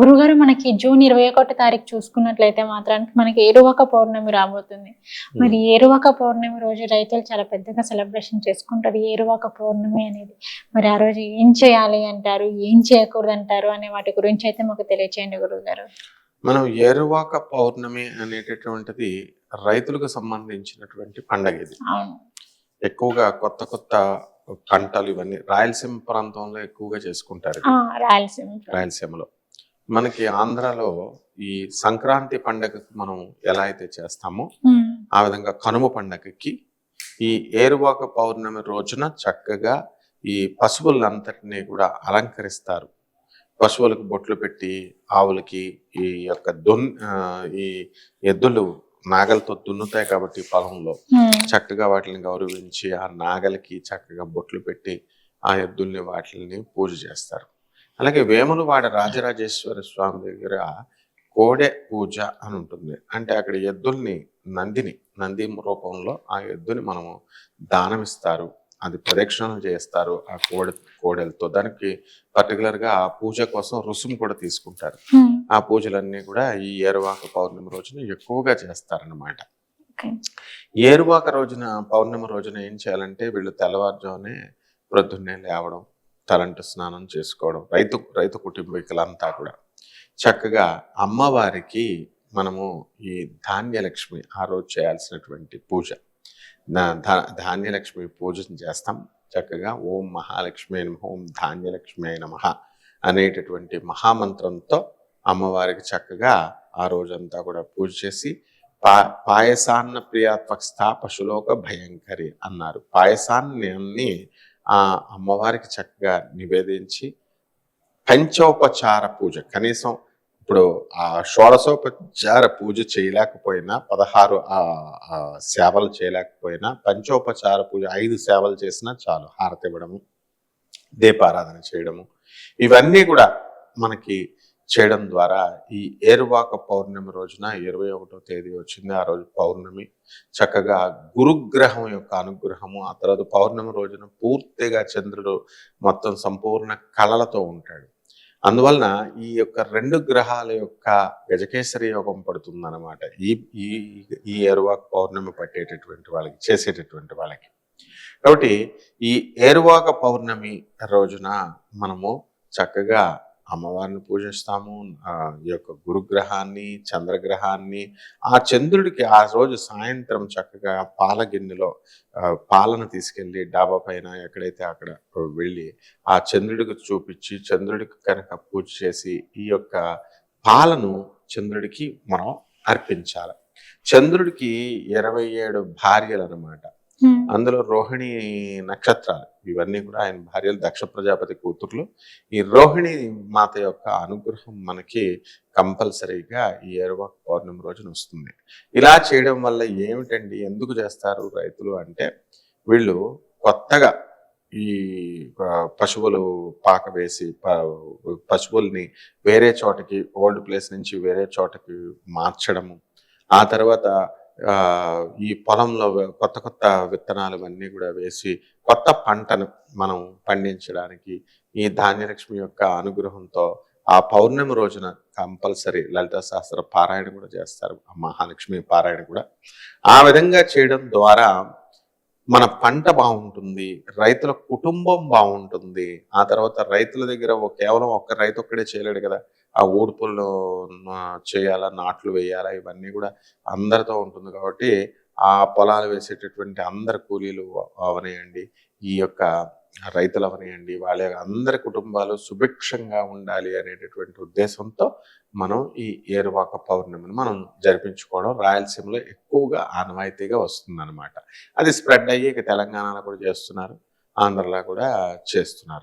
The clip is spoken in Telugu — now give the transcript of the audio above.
గురుగారు మనకి జూన్ ఇరవై ఒకటో తారీఖు చూసుకున్నట్లయితే మాత్రానికి మనకి ఏరువాక పౌర్ణమి రాబోతుంది. మరి ఏరువాక పౌర్ణమి రోజు రైతులు చాలా పెద్దగా సెలబ్రేషన్ చేసుకుంటారు. ఏరువాక పౌర్ణమి అనేది మరి ఆ రోజు ఏం చేయాలి అంటారు? ఏం చేయకూడదు అంటారు అనే వాటి గురించి అయితే మాకు తెలియచేయండి గురుగారు. మనం ఏరువాక పౌర్ణమి అనేటటువంటిది రైతులకు సంబంధించినటువంటి పండగ ఇది. ఎక్కువగా కొత్త కొత్త పంటలు ఇవన్నీ రాయలసీమ ప్రాంతంలో ఎక్కువగా చేసుకుంటారు. రాయలసీమ రాయలసీమలో. మనకి ఆంధ్రాలో ఈ సంక్రాంతి పండగకి మనం ఎలా అయితే చేస్తామో ఆ విధంగా కనుమ పండగకి ఈ ఏరువాక పౌర్ణమి రోజున చక్కగా ఈ పశువులంతటినీ కూడా అలంకరిస్తారు. పశువులకు బొట్లు పెట్టి ఆవులకి ఈ యొక్క దున్ ఈ ఎద్దులు నాగలతో దున్నుతాయి కాబట్టి పొలంలో. చక్కగా వాటిని గౌరవించి ఆ నాగలికి చక్కగా బొట్లు పెట్టి ఆ ఎద్దుల్ని వాటిని పూజ చేస్తారు. అలాగే వేములవాడ రాజరాజేశ్వర స్వామి దగ్గర కోడె పూజ అని ఉంటుంది. అంటే అక్కడ ఎద్దుల్ని నందిని నంది రూపంలో ఆ ఎద్దుని మనము దానమిస్తారు. అది ప్రదక్షిణలు చేస్తారు ఆ కోడె కోడెలతో. దానికి పర్టికులర్గా ఆ పూజ కోసం రుసుము కూడా తీసుకుంటారు. ఆ పూజలన్నీ కూడా ఈ ఏరువాక పౌర్ణమి రోజున ఎక్కువగా చేస్తారన్నమాట. ఓకే. ఏరువాక రోజున పౌర్ణమి రోజున ఏం చేయాలంటే వీళ్ళు తెల్లవారుజామునే ప్రొద్దున్నే లేవడం తలంటు స్నానం చేసుకోవడం రైతు రైతు కుటుంబీకులంతా కూడా. చక్కగా అమ్మవారికి మనము ఈ ధాన్యలక్ష్మి ఆ రోజు చేయాల్సినటువంటి పూజ. ధాన్యలక్ష్మి పూజను చేస్తాం. చక్కగా ఓం మహాలక్ష్మి నమ ఓం ధాన్యలక్ష్మి నమ అనేటటువంటి మహామంత్రంతో అమ్మవారికి చక్కగా ఆ రోజంతా కూడా పూజ చేసి పా పాయసాన్న ప్రియాత్వస్థ పశులోక భయంకరి అన్నారు. పాయసాన్ని అన్ని ఆ అమ్మవారికి చక్కగా నివేదించి పంచోపచార పూజ. కనీసం ఇప్పుడు ఆ షోడశోపచార పూజ చేయలేకపోయినా పదహారు ఆ సేవలు చేయలేకపోయినా పంచోపచార పూజ ఐదు సేవలు చేసినా చాలు. హారతి ఇవ్వడము దీపారాధన చేయడము. ఇవన్నీ కూడా మనకి చేయడం ద్వారా ఈ ఏరువాక పౌర్ణమి రోజున ఇరవై ఒకటో తేదీ వచ్చింది. ఆ రోజు పౌర్ణమి. చక్కగా గురుగ్రహం యొక్క అనుగ్రహము ఆ తర్వాత పౌర్ణమి రోజున పూర్తిగా చంద్రుడు మొత్తం సంపూర్ణ కళలతో ఉంటాడు. అందువలన ఈ యొక్క రెండు గ్రహాల యొక్క గజకేసరి యోగం పడుతుందన్నమాట. ఈ ఈ ఈ ఏరువాక పౌర్ణమి పట్టేటటువంటి వాళ్ళకి చేసేటటువంటి వాళ్ళకి. కాబట్టి ఈ ఏరువాక పౌర్ణమి రోజున మనము చక్కగా అమ్మవారిని పూజిస్తాము ఈ యొక్క గురుగ్రహాన్ని చంద్రగ్రహాన్ని. ఆ చంద్రుడికి ఆ రోజు సాయంత్రం చక్కగా పాల గిన్నెలో పాలను తీసుకెళ్ళి డాబా పైన ఎక్కడైతే అక్కడ వెళ్ళి ఆ చంద్రుడికి చూపించి చంద్రుడికి కనుక పూజ చేసి ఈ యొక్క పాలను చంద్రుడికి మనం అర్పించాలి. చంద్రుడికి ఇరవై ఏడు భార్యలు అనమాట అందులో రోహిణి నక్షత్రాలు. ఇవన్నీ కూడా ఆయన భార్యలు దక్ష ప్రజాపతి కూతుర్లు. ఈ రోహిణి మాత యొక్క అనుగ్రహం మనకి కంపల్సరీగా ఈ ఎరువ పౌర్ణమి రోజున వస్తుంది. ఇలా చేయడం వల్ల ఏమిటండి? ఎందుకు చేస్తారు రైతులు అంటే వీళ్ళు కొత్తగా ఈ పశువులు పాక వేసి ప- పశువుల్ని వేరే చోటకి ఓల్డ్ ప్లేస్ నుంచి వేరే చోటకి మార్చడము ఆ తర్వాత ఈ పొలంలో కొత్త కొత్త విత్తనాలు అన్నీ కూడా వేసి కొత్త పంటను మనం పండించడానికి ఈ ధాన్యలక్ష్మి యొక్క అనుగ్రహంతో ఆ పౌర్ణమి రోజున కంపల్సరీ లలిత శాస్త్ర పారాయణ కూడా చేస్తారు. మహాలక్ష్మి పారాయణ కూడా. ఆ విధంగా చేయడం ద్వారా మన పంట బాగుంటుంది రైతుల కుటుంబం బాగుంటుంది. ఆ తర్వాత రైతుల దగ్గర కేవలం ఒక్క రైతు ఒక్కడే చేయలేడు కదా. ఆ ఊడుపుల్లో చేయాలా నాట్లు వేయాలా ఇవన్నీ కూడా అందరితో ఉంటుంది కాబట్టి ఆ పొలాలు వేసేటటువంటి అందరి కూలీలు అవనేయండి. ఈ యొక్క రైతులు అవనేయండి. వాళ్ళ యొక్క అందరి కుటుంబాలు సుభిక్షంగా ఉండాలి అనేటటువంటి ఉద్దేశంతో మనం ఈ ఏరువాక పౌర్ణమిని మనం జరిపించుకోవడం రాయలసీమలో ఎక్కువగా ఆనవాయితీగా వస్తుందన్నమాట. అది స్ప్రెడ్ అయ్యి ఇక తెలంగాణలో కూడా చేస్తున్నారు ఆంధ్రలో కూడా చేస్తున్నారు.